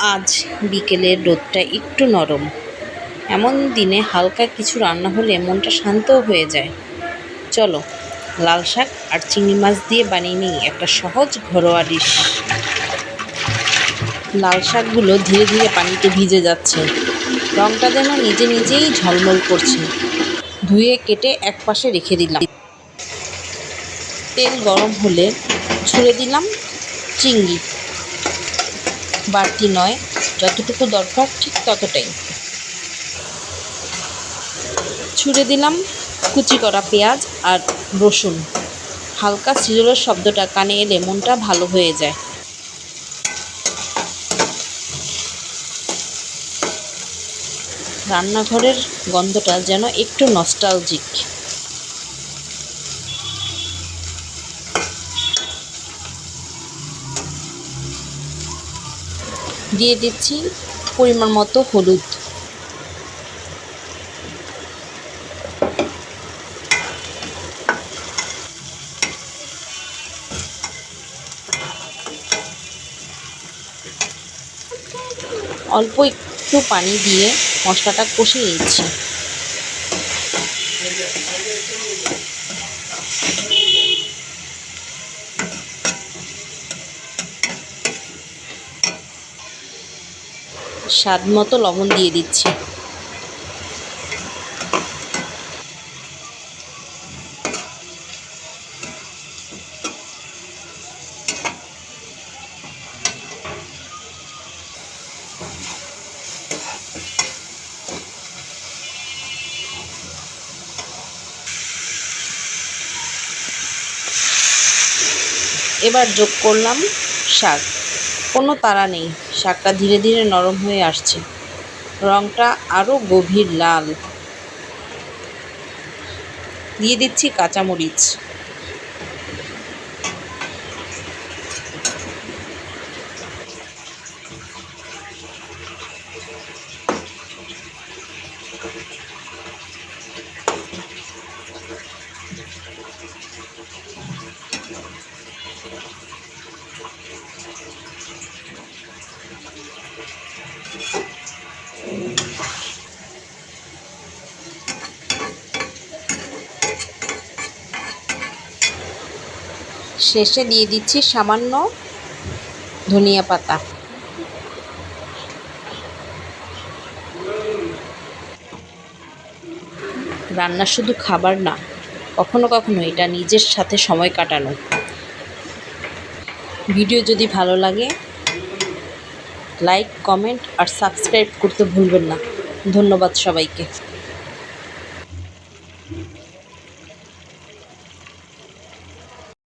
আজ বিকেলের রোদটা একটু নরম। এমন দিনে হালকা কিছু রান্না হলে মনটা শান্তও হয়ে যায়। চলো, লাল শাক আর চিংড়ি মাছ দিয়ে বানিয়ে নিই একটা সহজ ঘরোয়া ডিশ। লাল শাকগুলো ধীরে ধীরে পানিতে ভিজে যাচ্ছে। রঙটা যেন নিজে নিজেই ঝলমল করছে। ধুয়ে কেটে এক পাশে রেখে দিলাম। তেল গরম হলে ছুঁড়ে দিলাম চিংড়ি। বাড়তি নয়, যতটুকু দরকার ঠিক ততটাই। ছুঁড়ে দিলাম কুচি করা পেঁয়াজ আর রসুন। হালকা সিজলের শব্দটা কানে এলে মনটা ভালো হয়ে যায়। রান্নাঘরের গন্ধটা যেন একটু নস্টালজিক দিয়ে দিচ্ছি পরিমাণ মতো হলুদ। অল্প একটু পানি দিয়ে মশলাটা কষিয়ে নিচ্ছি। স্বাদ মতো লবণ দিয়ে দিচ্ছি। এবার যোগ করলাম শাক। কোনো তারা নেই। শাকটা ধীরে ধীরে নরম হয়ে আসছে। রঙটা আরও গভীর লাল। দিয়ে দিচ্ছি কাঁচামরিচ। শেষে দিয়ে দিচ্ছি সামান্য ধনিয়া পাতা। রান্না শুধু খাবার না, কখনো কখনো এটা নিজের সাথে সময় কাটানো। ভিডিও যদি ভালো লাগে, লাইক, কমেন্ট আর সাবস্ক্রাইব করতে ভুলবেন না। ধন্যবাদ সবাইকে।